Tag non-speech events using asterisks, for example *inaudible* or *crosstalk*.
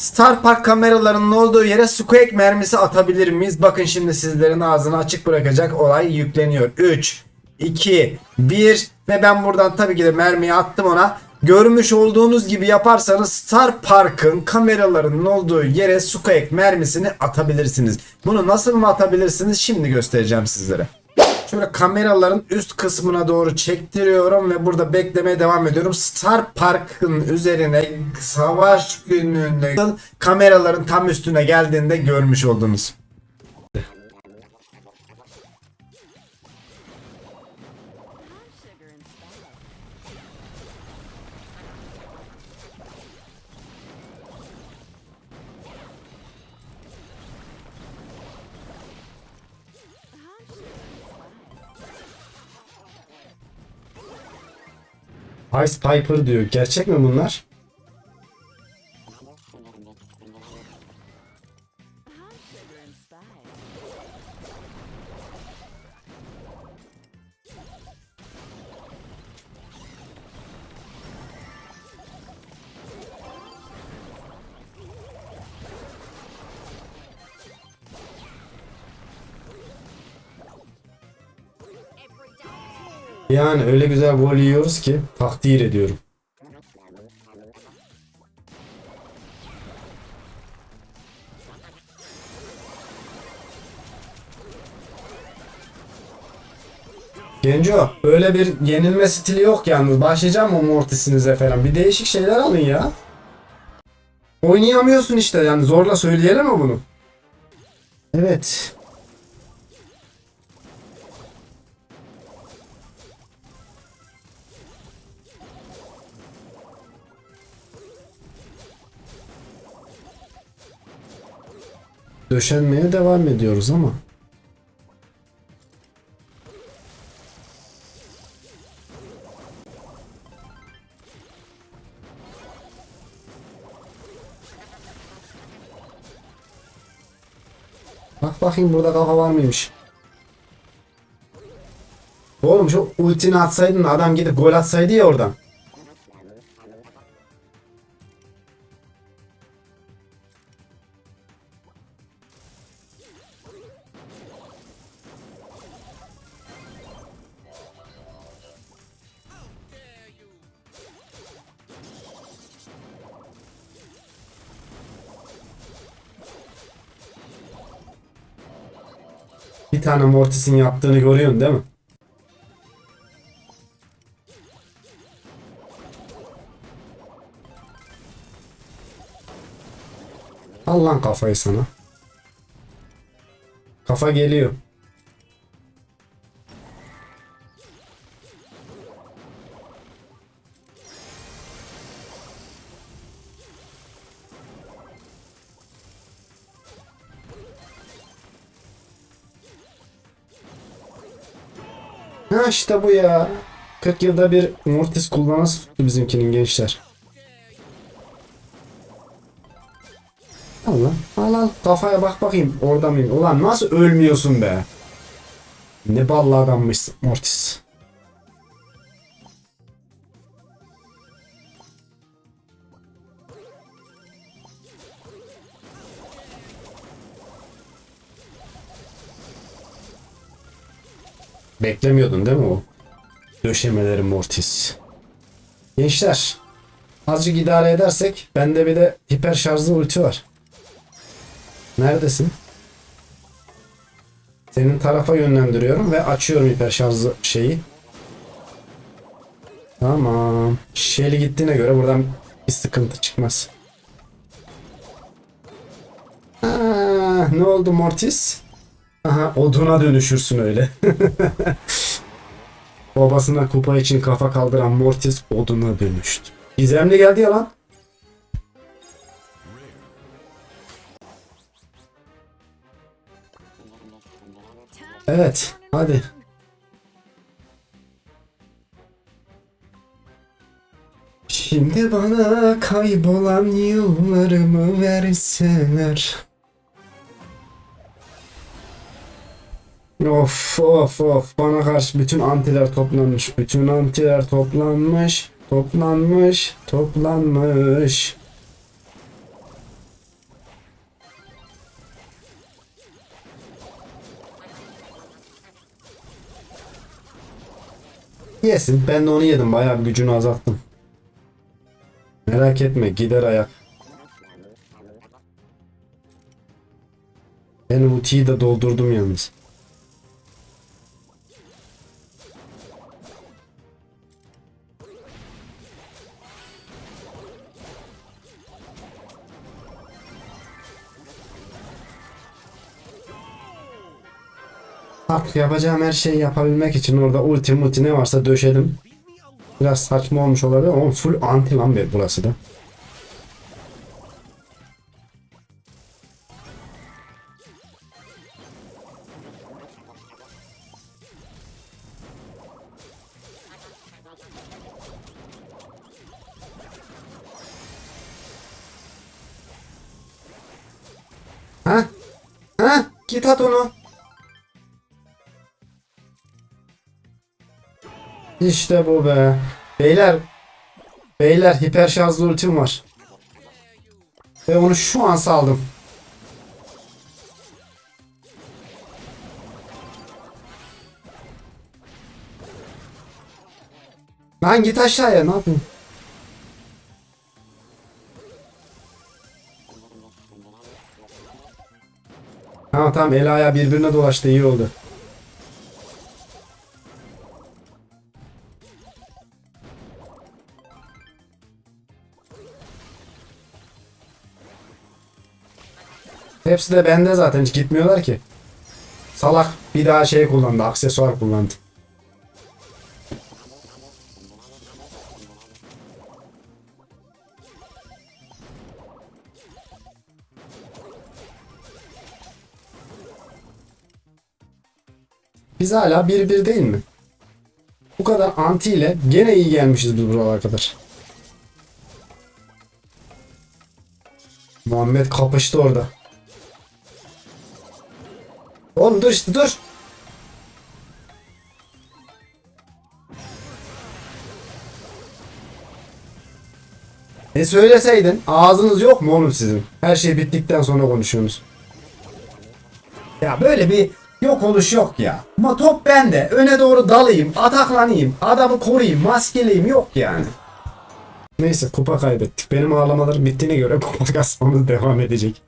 Star Park kameralarının olduğu yere Squeak mermisi atabilir miyiz? Bakın şimdi sizlerin ağzını açık bırakacak olay yükleniyor. 3, 2, 1 ve ben buradan tabii ki de mermiyi attım ona. Görmüş olduğunuz gibi yaparsanız Star Park'ın kameralarının olduğu yere Squeak mermisini atabilirsiniz. Bunu nasıl mı atabilirsiniz şimdi göstereceğim sizlere. Şöyle kameraların üst kısmına doğru çektiriyorum ve burada beklemeye devam ediyorum. Star Park'ın üzerine savaş gününde kameraların tam üstüne geldiğinde görmüş oldunuz. Ice Piper diyor. Gerçek mi bunlar? Yani öyle güzel gol yiyoruz ki takdir ediyorum. Genco öyle bir yenilme stili yok yalnız. Başlayacağım o mortisinize falan. Bir değişik şeyler alın ya. Oynayamıyorsun işte yani zorla söyleyelim mi bunu? Evet. Döşenmeye devam ediyoruz ama. Bak bakayım burada kafa var mıymış? Oğlum şu ultini atsaydın da adam gidip gol atsaydı ya oradan. Bir tane Mortis'in yaptığını görüyorsun değil mi? Al lan kafayı sana. Kafa geliyor. Ha işte bu ya. 40 yılda bir Mortis kullanası tuttu bizimkinin gençler. Al lan. Al al. Kafaya bak bakayım. Orada mıyım? Ulan nasıl ölmüyorsun be? Ne ballı adammışsın Mortis. Beklemiyordun değil mi o? Döşemeleri Mortis. Gençler. Azıcık idare edersek bende bir de hiper şarjlı ulti var. Neredesin? Senin tarafa yönlendiriyorum ve açıyorum hiper şarjlı şeyi. Tamam. Şeli gittiğine göre buradan bir sıkıntı çıkmaz. Aa, ne oldu Mortis? Aha oduna dönüşürsün öyle. *laughs* Babasına kupa için kafa kaldıran Mortis oduna dönüştü. Gizemli geldi ya lan. Evet hadi. Şimdi bana kaybolan yıllarımı verseler. Of of of bana karşı bütün antiler toplanmış. Bütün antiler toplanmış. Toplanmış. Toplanmış. Yesin. Ben de onu yedim. Bayağı bir gücünü azalttım. Merak etme. Gider ayak. Ben ultiyi de doldurdum yalnız. Artık yapacağım her şeyi yapabilmek için orada ulti multi ne varsa döşedim. Biraz saçma olmuş olabilir ama full anti lan be burası da. Ha? Ha? Git at onu. İşte bu be. Beyler. Beyler hiper şarjlı ultim var. Ve onu şu an saldım. Lan git aşağıya ne yapayım? Tamam tamam el ayağı birbirine dolaştı iyi oldu. Hepsi de bende zaten hiç gitmiyorlar ki. Salak bir daha şey kullandı, aksesuar kullandı. Biz hala 1-1 değil mi? Bu kadar anti ile gene iyi gelmişiz biz buralara kadar. Muhammed kapıştı orada. Oğlum dur işte dur. E söyleseydin ağzınız yok mu oğlum sizin? Her şey bittikten sonra konuşuyorsunuz. Ya böyle bir yok oluş yok ya. Ama top bende. Öne doğru dalayım, ataklanayım, adamı koruyayım, maskeleyim yok yani. Neyse kupa kaybettik. Benim ağlamalarım bittiğine göre *laughs* kupa kasmamız devam edecek.